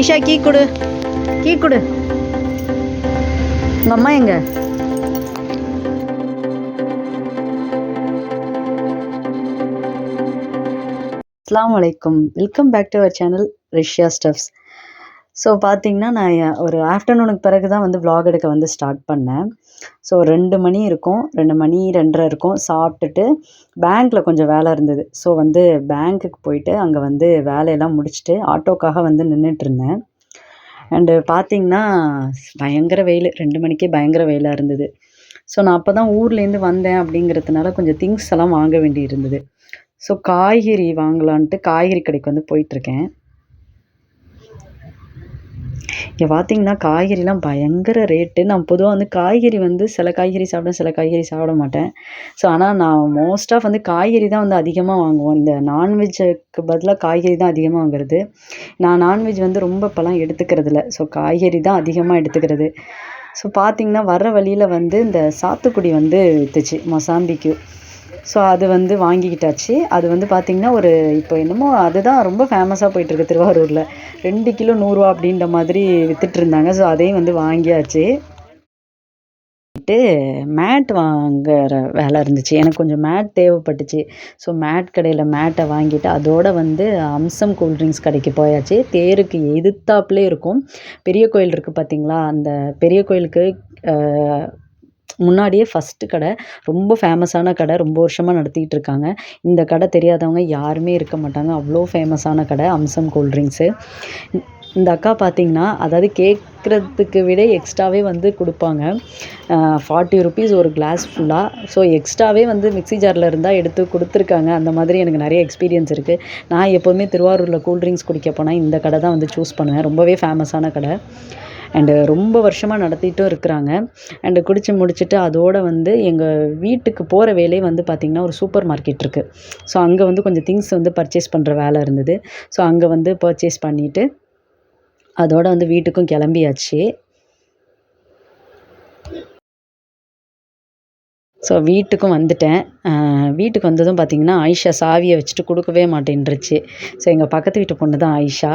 Aisha key கொடு. Key கொடு. உங்கள் அம்மா எங்க? அஸ்லாம் வலைக்கம் welcome back to our channel Rishya stuffs so பார்த்தீங்கன்னா நான் ஒரு ஆஃப்டர்நூனுக்கு பிறகு தான் வந்து விலாக் எடுக்க வந்து ஸ்டார்ட் பண்ணேன். ஸோ ரெண்டு மணி இருக்கும். ரெண்டு மணி ரெண்டரை இருக்கும். சாப்பிட்டுட்டு பேங்க்கில் கொஞ்சம் வேலை இருந்தது. ஸோ வந்து பேங்க்குக்கு போயிட்டு அங்கே வந்து வேலையெல்லாம் முடிச்சுட்டு ஆட்டோக்காக வந்து நின்றுட்டுருந்தேன் அண்டு பார்த்தீங்கன்னா பயங்கர வெயில். ரெண்டு மணிக்கே பயங்கர வெயிலாக இருந்தது. ஸோ நான் அப்போ தான் ஊர்லேருந்து வந்தேன் அப்படிங்கிறதுனால கொஞ்சம் திங்ஸ் எல்லாம் வாங்க வேண்டி இருந்தது ஸோ காய்கறி வாங்கலான்ட்டு காய்கறி கடைக்கு வந்து போயிட்டுருக்கேன் இங்கே பார்த்தீங்கன்னா காய்கறிலாம் பயங்கர ரேட்டு நான் பொதுவாக வந்து காய்கறி வந்து சில காய்கறி சாப்பிடுவேன் சில காய்கறி சாப்பிட மாட்டேன். ஸோ ஆனால் நான் மோஸ்ட் ஆஃப் வந்து காய்கறி தான் வந்து அதிகமாக வாங்குவோம் இந்த நான்வெஜ்ஜுக்கு பதிலாக காய்கறி தான் அதிகமாக வாங்குறது. நான் நான்வெஜ் வந்து ரொம்ப இப்போலாம் எடுத்துக்கிறது இல்லை ஸோ காய்கறி தான் அதிகமாக எடுத்துக்கிறது. ஸோ பார்த்தீங்கன்னா வர்ற வழியில் வந்து இந்த சாத்துக்குடி வந்து விற்றுச்சு மொசாம்பிக்கு. ஸோ அது வந்து வாங்கிக்கிட்டாச்சு. அது வந்து பார்த்திங்கன்னா ஒரு இப்போ என்னமோ அதுதான் ரொம்ப ஃபேமஸாக போயிட்டுருக்கு திருவாரூரில். ரெண்டு கிலோ நூறுரூவா அப்படின்ற மாதிரி விற்றுட்ருந்தாங்க ஸோ அதையும் வந்து வாங்கியாச்சு. வந்துட்டு மேட் வாங்குற வேலை இருந்துச்சு. எனக்கு கொஞ்சம் மேட் தேவைப்பட்டுச்சு. ஸோ மேட் கடையில் மேட்டை வாங்கிட்டு அதோட வந்து அம்சம் கூல்ட்ரிங்க்ஸ் கடைக்கு போயாச்சு. தேருக்கு எதிர்த்தாப்புலே இருக்கும். பெரிய கோயில் இருக்குது பார்த்தீங்களா அந்த பெரிய கோயிலுக்கு முன்னாடியே ஃபஸ்ட்டு கடை. ரொம்ப ஃபேமஸான கடை. ரொம்ப வருஷமாக நடத்திக்கிட்டு இருக்காங்க. இந்த கடை தெரியாதவங்க யாருமே இருக்க மாட்டாங்க. அவ்வளோ ஃபேமஸான கடை. அம்சம் கூல்ட்ரிங்க்ஸு இந்த அக்கா பார்த்தீங்கன்னா அதாவது கேட்குறதுக்கு விட எக்ஸ்ட்ராவே வந்து கொடுப்பாங்க. ஃபார்ட்டி ருபீஸ் ஒரு கிளாஸ் ஃபுல்லாக ஸோ எக்ஸ்ட்ராவே வந்து மிக்ஸி ஜாரில் இருந்தால் எடுத்து கொடுத்துருக்காங்க. அந்த மாதிரி எனக்கு நிறைய எக்ஸ்பீரியன்ஸ் இருக்குது நான் எப்போதுமே திருவாரூரில் கூல்ட்ரிங்க்ஸ் குடிக்க போனால் இந்த கடை தான் வந்து சூஸ் பண்ணுவேன். ரொம்பவே ஃபேமஸான கடை. அண்டு ரொம்ப வருஷமாக நடத்திட்டும் இருக்கிறாங்க. அண்டு குடிச்சு முடிச்சுட்டு அதோடு வந்து எங்கள் வீட்டுக்கு போகிற வேலையே வந்து பார்த்திங்கன்னா ஒரு சூப்பர் மார்க்கெட் இருக்குது ஸோ அங்கே வந்து கொஞ்சம் திங்ஸ் வந்து பர்ச்சேஸ் பண்ணுற வேலை இருந்தது. ஸோ அங்கே வந்து பர்ச்சேஸ் பண்ணிவிட்டு அதோடு வந்து வீட்டுக்கும் கிளம்பியாச்சு. ஸோ வீட்டுக்கும் வந்துட்டேன். வீட்டுக்கு வந்ததும் பார்த்திங்கன்னா ஆயிஷா சாவியை வச்சுட்டு கொடுக்கவே மாட்டேன்ருச்சு ஸோ எங்கள் பக்கத்து வீட்டு பொண்ணு தான் ஆயிஷா.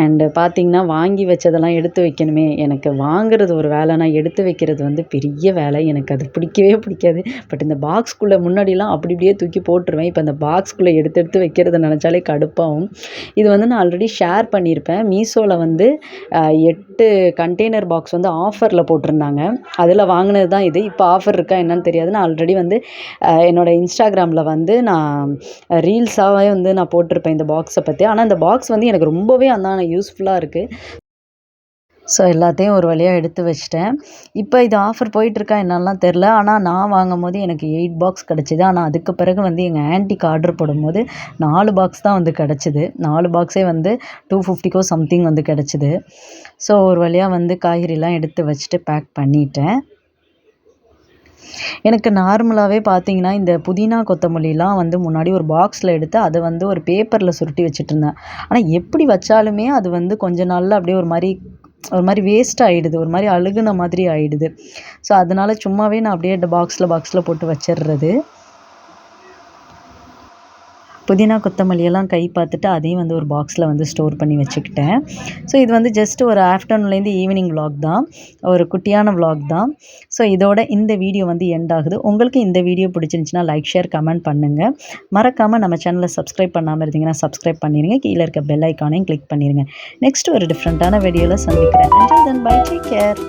அண்டு பார்த்திங்கன்னா வாங்கி வச்சதெல்லாம் எடுத்து வைக்கணுமே. எனக்கு வாங்குறது ஒரு வேலைனா எடுத்து வைக்கிறது வந்து பெரிய வேலை. எனக்கு அது பிடிக்கவே பிடிக்காது. பட் இந்த பாக்ஸ்குள்ளே முன்னாடிலாம் அப்படி இப்படியே தூக்கி போட்டுருவேன். இப்போ அந்த பாக்ஸ்குள்ளே எடுத்து எடுத்து வைக்கிறத நினச்சாலே கடுப்பாகும். இது வந்து நான் ஆல்ரெடி ஷேர் பண்ணியிருப்பேன். மீஷோவில் வந்து எட்டு கண்டெய்னர் பாக்ஸ் வந்து ஆஃபரில் போட்டிருந்தாங்க. அதில் வாங்கினது தான் இது. இப்போ ஆஃபர் இருக்கா என்னன்னு தெரியாது. நான் ஆல்ரெடி வந்து என்னோடய என்னோட இன்ஸ்டாகிராமில் வந்து நான் ரீல்ஸாகவே வந்து நான் போட்டிருப்பேன் இந்த பாக்ஸை பற்றி ஆனால் இந்த பாக்ஸ் வந்து எனக்கு ரொம்பவே அந்த யூஸ்ஃபுல்லாக இருக்குது ஸோ எல்லாத்தையும் ஒரு வழியாக எடுத்து வச்சிட்டேன். இப்போ இது ஆஃபர் போயிட்டுருக்கா என்னெல்லாம் தெரில ஆனால் நான் வாங்கும் போது எனக்கு எயிட் பாக்ஸ் கிடச்சிது. ஆனால் அதுக்கு பிறகு வந்து எங்கள் ஆன்ட்டிக்கு ஆர்டர் போடும்போது நாலு பாக்ஸ் தான் வந்து கிடச்சிது. நாலு பாக்ஸே வந்து டூ ஃபிஃப்டிக்கோ சம்திங் வந்து கிடச்சிது. ஸோ ஒரு வழியாக வந்து காய்கறிலாம் எடுத்து வச்சுட்டு பேக் பண்ணிட்டேன். எனக்கு நார்மலாகவே பார்த்தீங்கன்னா இந்த புதினா கொத்தமல்லிலாம் வந்து முன்னாடி ஒரு பாக்ஸில் எடுத்து அதை வந்து ஒரு பேப்பரில் சுருட்டி வச்சுட்டு இருந்தேன் ஆனால் எப்படி வச்சாலுமே அது வந்து கொஞ்ச நாளில் அப்படியே ஒரு மாதிரி ஒரு மாதிரி வேஸ்ட் ஆகிடுது ஒரு மாதிரி அழுகுன மாதிரி ஆகிடுது ஸோ அதனால் சும்மாவே நான் அப்படியே பாக்ஸில் பாக்ஸில் போட்டு வச்சிடுறது புதினா கொத்தமல்லியெல்லாம் கை பார்த்துட்டு அதையும் வந்து ஒரு பாக்ஸில் வந்து ஸ்டோர் பண்ணி வச்சுக்கிட்டேன். ஸோ இது வந்து ஜஸ்ட் ஒரு ஆஃப்டர்நூன்லேருந்து ஈவினிங் விலாக் தான். ஒரு குட்டியான விலாக் தான். ஸோ இதோட இந்த வீடியோ வந்து எண்ட் ஆகுது. உங்களுக்கு இந்த வீடியோ பிடிச்சிருந்துச்சின்னா லைக் ஷேர் கமெண்ட் பண்ணுங்கள் மறக்காமல் நம்ம சேனலை சப்ஸ்கிரைப் பண்ணாமல் இருந்தீங்கன்னா சப்ஸ்கிரைப் பண்ணிடுங்க கீழே இருக்க பெல் ஐக்கானையும் கிளிக் பண்ணிடுங்க நெக்ஸ்ட் ஒரு டிஃப்ரெண்ட்டான வீடியோவில் சந்திக்கிறேன். Until then bye take care